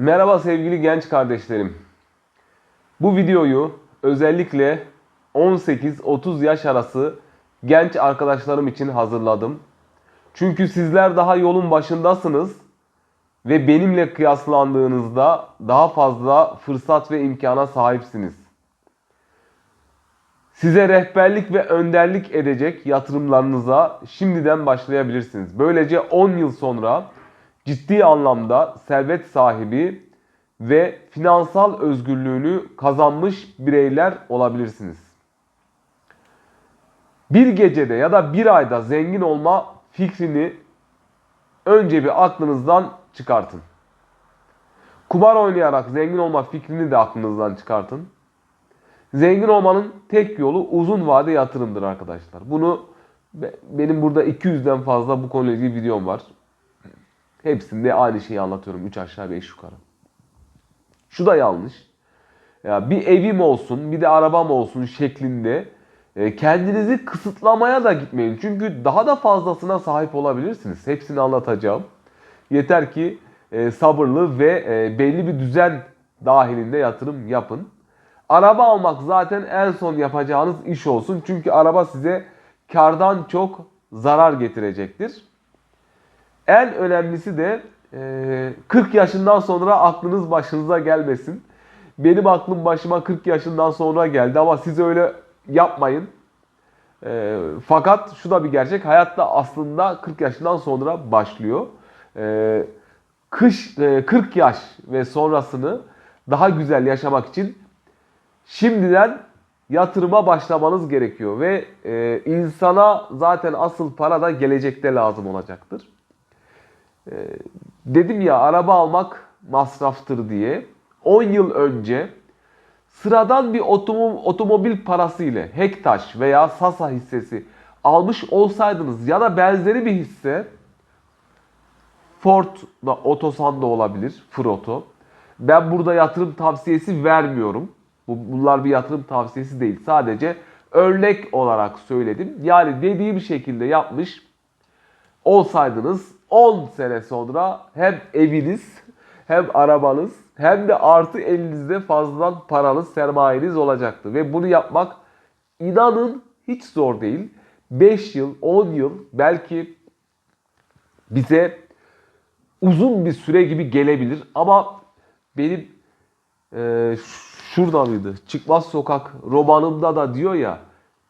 Merhaba sevgili genç kardeşlerim. Bu videoyu özellikle 18-30 yaş arası genç arkadaşlarım için hazırladım. Çünkü sizler daha yolun başındasınız ve benimle kıyaslandığınızda daha fazla fırsat ve imkana sahipsiniz. Size rehberlik ve önderlik edecek yatırımlarınıza şimdiden başlayabilirsiniz. Böylece 10 yıl sonra ciddi anlamda servet sahibi ve finansal özgürlüğünü kazanmış bireyler olabilirsiniz. Bir gecede ya da bir ayda zengin olma fikrini önce bir aklınızdan çıkartın. Kumar oynayarak zengin olma fikrini de aklınızdan çıkartın. Zengin olmanın tek yolu uzun vade yatırımdır arkadaşlar. Bunu be- benim burada 200'den fazla bu konuyla ilgili videom var. Hepsinde aynı şeyi anlatıyorum. 3 aşağı 5 yukarı. Şu da yanlış. Ya bir evim olsun, bir de arabam olsun şeklinde e, kendinizi kısıtlamaya da gitmeyin. Çünkü daha da fazlasına sahip olabilirsiniz. Hepsini anlatacağım. Yeter ki e, sabırlı ve e, belli bir düzen dahilinde yatırım yapın. Araba almak zaten en son yapacağınız iş olsun. Çünkü araba size kardan çok zarar getirecektir. En önemlisi de e, 40 yaşından sonra aklınız başınıza gelmesin. Benim aklım başıma 40 yaşından sonra geldi ama siz öyle yapmayın. E, fakat şu da bir gerçek. Hayatta aslında 40 yaşından sonra başlıyor. E, kış e, 40 yaş ve sonrasını daha güzel yaşamak için şimdiden yatırıma başlamanız gerekiyor ve e, insana zaten asıl para da gelecekte lazım olacaktır. E, dedim ya araba almak masraftır diye 10 yıl önce sıradan bir otomo- otomobil parası ile Hektaş veya Sasa hissesi almış olsaydınız ya da benzeri bir hisse Ford da Otosan da olabilir. Froto. Ben burada yatırım tavsiyesi vermiyorum. Bu, bunlar bir yatırım tavsiyesi değil. Sadece örnek olarak söyledim. Yani dediğim şekilde yapmış olsaydınız 10 sene sonra hem eviniz hem arabanız hem de artı elinizde fazladan paranız, sermayeniz olacaktı. Ve bunu yapmak inanın hiç zor değil. 5 yıl, 10 yıl belki bize uzun bir süre gibi gelebilir ama benim e, şurada mıydı? Çıkmaz Sokak romanımda da diyor ya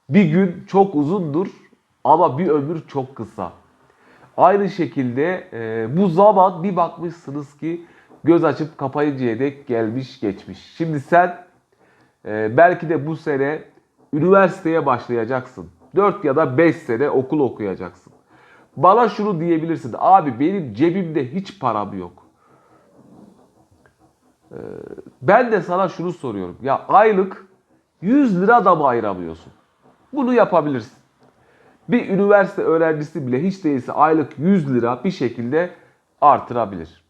bir gün çok uzundur ama bir ömür çok kısa. Aynı şekilde e, bu zaman bir bakmışsınız ki göz açıp kapayıncaya dek gelmiş geçmiş. Şimdi sen e, belki de bu sene üniversiteye başlayacaksın. 4 ya da 5 sene okul okuyacaksın. Bana şunu diyebilirsin. Abi benim cebimde hiç param yok. Ee, ben de sana şunu soruyorum. Ya aylık 100 lira da mı ayıramıyorsun? Bunu yapabilirsin. Bir üniversite öğrencisi bile hiç değilse aylık 100 lira bir şekilde artırabilir.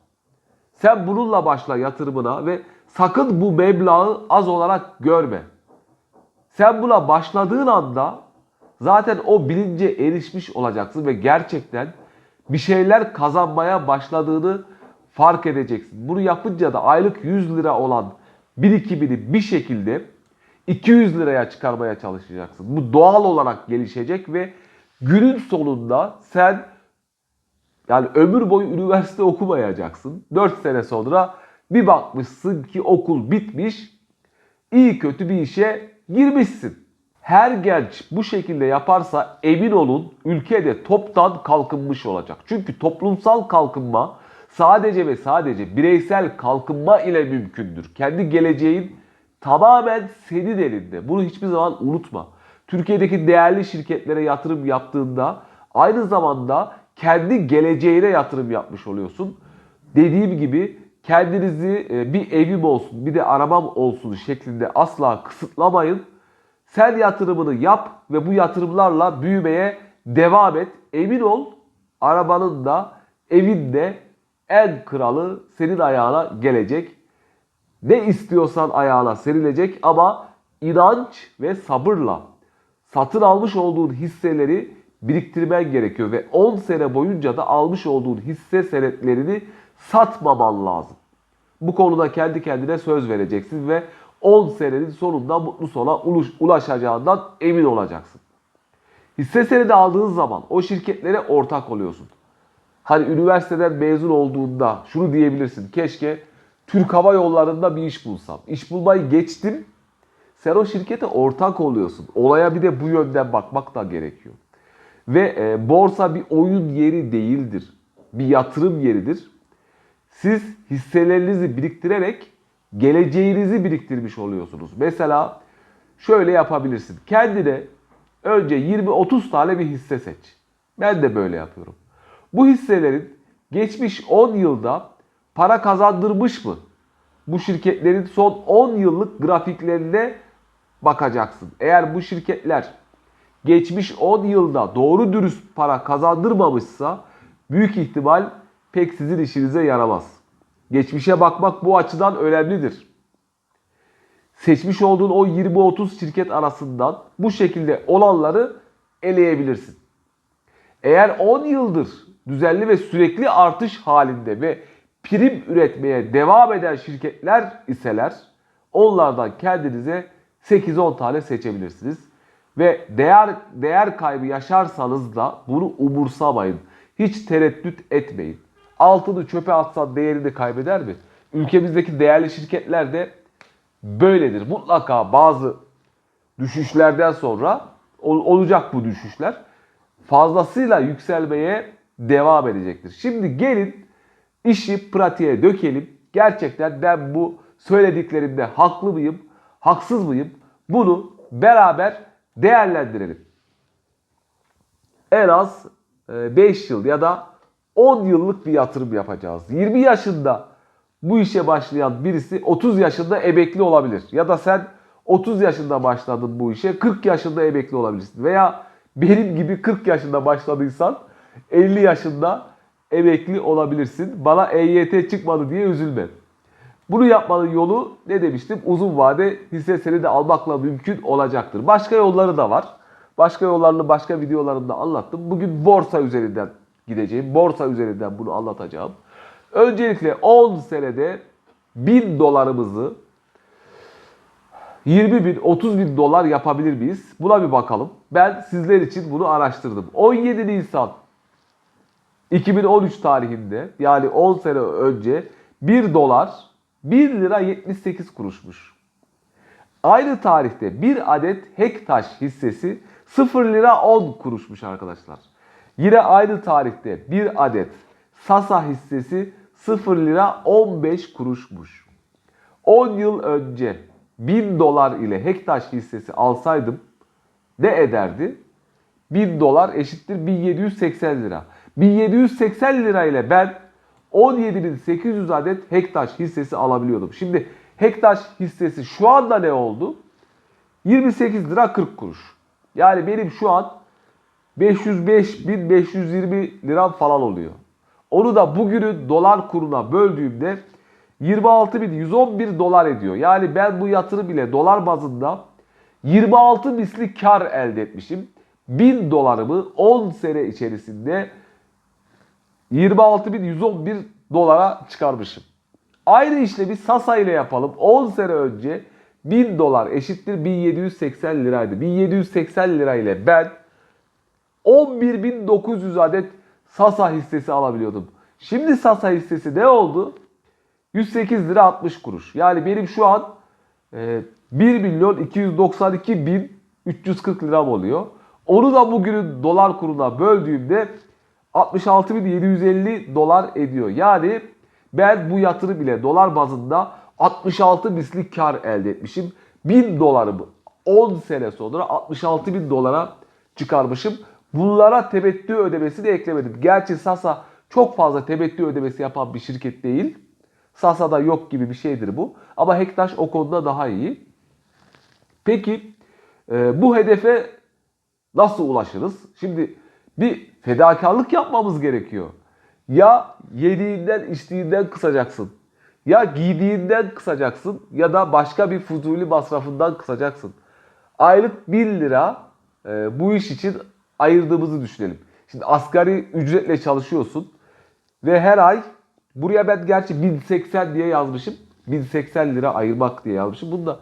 Sen bununla başla yatırımına ve sakın bu meblağı az olarak görme. Sen buna başladığın anda zaten o bilince erişmiş olacaksın ve gerçekten bir şeyler kazanmaya başladığını fark edeceksin. Bunu yapınca da aylık 100 lira olan birikimini bir şekilde 200 liraya çıkarmaya çalışacaksın. Bu doğal olarak gelişecek ve günün sonunda sen yani ömür boyu üniversite okumayacaksın. 4 sene sonra bir bakmışsın ki okul bitmiş, iyi kötü bir işe girmişsin. Her genç bu şekilde yaparsa emin olun ülkede toptan kalkınmış olacak. Çünkü toplumsal kalkınma sadece ve sadece bireysel kalkınma ile mümkündür. Kendi geleceğin tamamen senin elinde. Bunu hiçbir zaman unutma. Türkiye'deki değerli şirketlere yatırım yaptığında aynı zamanda kendi geleceğine yatırım yapmış oluyorsun. Dediğim gibi kendinizi e, bir evim olsun bir de arabam olsun şeklinde asla kısıtlamayın. Sen yatırımını yap ve bu yatırımlarla büyümeye devam et. Emin ol arabanın da evin de en kralı senin ayağına gelecek. Ne istiyorsan ayağına serilecek ama inanç ve sabırla satın almış olduğun hisseleri biriktirmen gerekiyor ve 10 sene boyunca da almış olduğun hisse senetlerini satmaman lazım. Bu konuda kendi kendine söz vereceksin ve 10 senenin sonunda mutlu sona ulaşacağından emin olacaksın. Hisse senedi aldığın zaman o şirketlere ortak oluyorsun. Hani üniversiteden mezun olduğunda şunu diyebilirsin. Keşke Türk Hava Yolları'nda bir iş bulsam. İş bulmayı geçtim. Sen o şirkete ortak oluyorsun. Olaya bir de bu yönden bakmak da gerekiyor. Ve e, borsa bir oyun yeri değildir. Bir yatırım yeridir. Siz hisselerinizi biriktirerek geleceğinizi biriktirmiş oluyorsunuz. Mesela şöyle yapabilirsin. Kendine önce 20-30 tane bir hisse seç. Ben de böyle yapıyorum. Bu hisselerin geçmiş 10 yılda para kazandırmış mı? Bu şirketlerin son 10 yıllık grafiklerine bakacaksın. Eğer bu şirketler geçmiş 10 yılda doğru dürüst para kazandırmamışsa büyük ihtimal pek sizin işinize yaramaz. Geçmişe bakmak bu açıdan önemlidir. Seçmiş olduğun o 20-30 şirket arasından bu şekilde olanları eleyebilirsin. Eğer 10 yıldır düzenli ve sürekli artış halinde ve prim üretmeye devam eden şirketler iseler onlardan kendinize 8-10 tane seçebilirsiniz. Ve değer değer kaybı yaşarsanız da bunu umursamayın. Hiç tereddüt etmeyin. Altını çöpe atsan değerini kaybeder mi? Ülkemizdeki değerli şirketler de böyledir. Mutlaka bazı düşüşlerden sonra ol- olacak bu düşüşler. Fazlasıyla yükselmeye devam edecektir. Şimdi gelin işi pratiğe dökelim. Gerçekten ben bu söylediklerimde haklı mıyım, haksız mıyım? Bunu beraber değerlendirelim. En az 5 yıl ya da 10 yıllık bir yatırım yapacağız. 20 yaşında bu işe başlayan birisi 30 yaşında emekli olabilir. Ya da sen 30 yaşında başladın bu işe 40 yaşında emekli olabilirsin. Veya benim gibi 40 yaşında başladıysan 50 yaşında emekli olabilirsin. Bana EYT çıkmadı diye üzülme. Bunu yapmanın yolu ne demiştim? Uzun vade hisse senedi almakla mümkün olacaktır. Başka yolları da var. Başka yollarını başka videolarımda anlattım. Bugün borsa üzerinden gideceğim. Borsa üzerinden bunu anlatacağım. Öncelikle 10 senede 1000 dolarımızı 20 bin, 30 bin dolar yapabilir miyiz? Buna bir bakalım. Ben sizler için bunu araştırdım. 17 Nisan 2013 tarihinde yani 10 sene önce 1 dolar 1 lira 78 kuruşmuş. Aynı tarihte bir adet Hektaş hissesi 0 lira 10 kuruşmuş arkadaşlar. Yine aynı tarihte bir adet Sasa hissesi 0 lira 15 kuruşmuş. 10 yıl önce 1000 dolar ile Hektaş hissesi alsaydım ne ederdi? 1000 dolar eşittir 1780 lira. 1780 lira ile ben 17.800 adet Hektaş hissesi alabiliyordum. Şimdi Hektaş hissesi şu anda ne oldu? 28 lira 40 kuruş. Yani benim şu an 505.520 liram falan oluyor. Onu da bugünün dolar kuruna böldüğümde 26.111 dolar ediyor. Yani ben bu yatırım ile dolar bazında 26 misli kar elde etmişim. 1000 dolarımı 10 sene içerisinde 26.111 dolara çıkarmışım. Aynı işlemi Sasa ile yapalım. 10 sene önce 1000 dolar eşittir 1780 liraydı. 1780 lira ile ben 11.900 adet Sasa hissesi alabiliyordum. Şimdi Sasa hissesi ne oldu? 108 lira 60 kuruş. Yani benim şu an e, 1 milyon 292 bin 340 liram oluyor. Onu da bugünün dolar kuruna böldüğümde 66.750 dolar ediyor. Yani ben bu yatırım ile dolar bazında 66 misli kar elde etmişim. 1000 dolarımı 10 sene sonra 66 bin dolara çıkarmışım. Bunlara temettü ödemesi de eklemedim. Gerçi Sasa çok fazla temettü ödemesi yapan bir şirket değil. Sasa'da yok gibi bir şeydir bu. Ama Hektaş o konuda daha iyi. Peki e, bu hedefe nasıl ulaşırız? Şimdi bir fedakarlık yapmamız gerekiyor. Ya yediğinden içtiğinden kısacaksın. Ya giydiğinden kısacaksın ya da başka bir fuzuli masrafından kısacaksın. Aylık 1000 lira e, bu iş için ayırdığımızı düşünelim. Şimdi asgari ücretle çalışıyorsun ve her ay buraya ben gerçi 1080 diye yazmışım. 1080 lira ayırmak diye yazmışım. Bunu da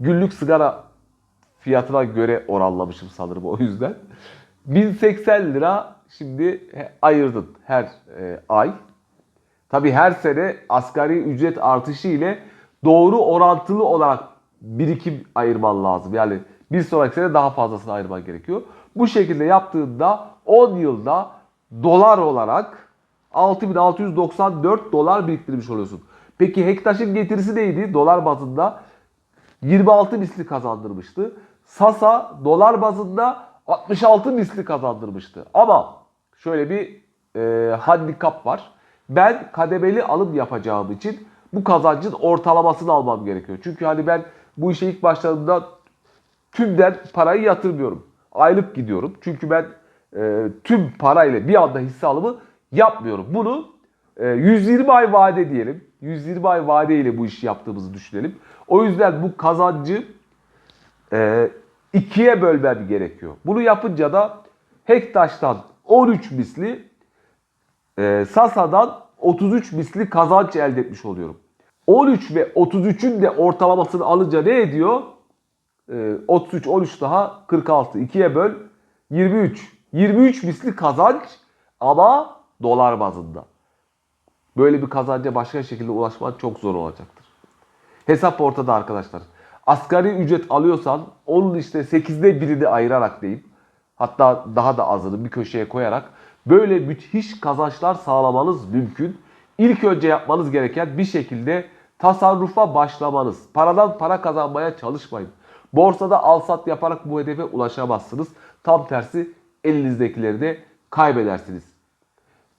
günlük sigara fiyatına göre oranlamışım sanırım o yüzden. 1080 lira şimdi ayırdın her e, ay. Tabi her sene asgari ücret artışı ile doğru orantılı olarak birikim ayırman lazım. Yani bir sonraki sene daha fazlasını ayırman gerekiyor. Bu şekilde yaptığında 10 yılda dolar olarak 6694 dolar biriktirmiş oluyorsun. Peki Hektaş'ın getirisi neydi? Dolar bazında 26 misli kazandırmıştı. Sasa dolar bazında 66 misli kazandırmıştı. Ama şöyle bir e, handikap var. Ben kademeli alım yapacağım için bu kazancın ortalamasını almam gerekiyor. Çünkü hani ben bu işe ilk başladığımda tümden parayı yatırmıyorum. Aylık gidiyorum. Çünkü ben e, tüm parayla bir anda hisse alımı yapmıyorum. Bunu e, 120 ay vade diyelim. 120 ay vade ile bu işi yaptığımızı düşünelim. O yüzden bu kazancı e, ikiye bölmem gerekiyor. Bunu yapınca da Hektaş'tan 13 misli, e, Sasa'dan 33 misli kazanç elde etmiş oluyorum. 13 ve 33'ün de ortalamasını alınca ne ediyor? E, 33, 13 daha 46. 2'ye böl 23. 23 misli kazanç ama dolar bazında. Böyle bir kazanca başka şekilde ulaşman çok zor olacaktır. Hesap ortada arkadaşlar. Asgari ücret alıyorsan onun işte 8'de birini ayırarak diyeyim. Hatta daha da azını bir köşeye koyarak böyle müthiş kazançlar sağlamanız mümkün. İlk önce yapmanız gereken bir şekilde tasarrufa başlamanız. Paradan para kazanmaya çalışmayın. Borsada al sat yaparak bu hedefe ulaşamazsınız. Tam tersi elinizdekileri de kaybedersiniz.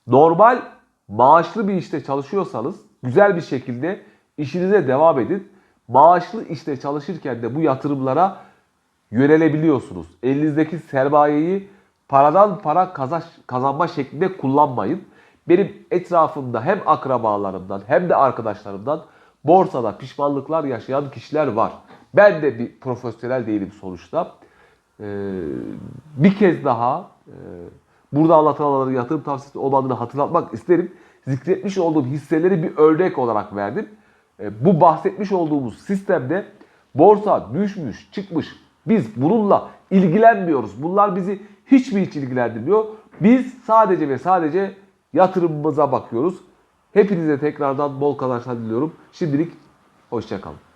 Normal maaşlı bir işte çalışıyorsanız güzel bir şekilde işinize devam edin. Maaşlı işte çalışırken de bu yatırımlara yönelebiliyorsunuz. Elinizdeki sermayeyi paradan para kazanma şeklinde kullanmayın. Benim etrafımda hem akrabalarımdan hem de arkadaşlarımdan borsada pişmanlıklar yaşayan kişiler var. Ben de bir profesyonel değilim sonuçta. Ee, bir kez daha e, burada anlatılanların yatırım tavsiyesi olmadığını hatırlatmak isterim. Zikretmiş olduğum hisseleri bir örnek olarak verdim. E, bu bahsetmiş olduğumuz sistemde borsa düşmüş, çıkmış. Biz bununla ilgilenmiyoruz. Bunlar bizi hiç mi hiç ilgilendirmiyor. Biz sadece ve sadece yatırımımıza bakıyoruz. Hepinize tekrardan bol kazançlar diliyorum. Şimdilik hoşçakalın.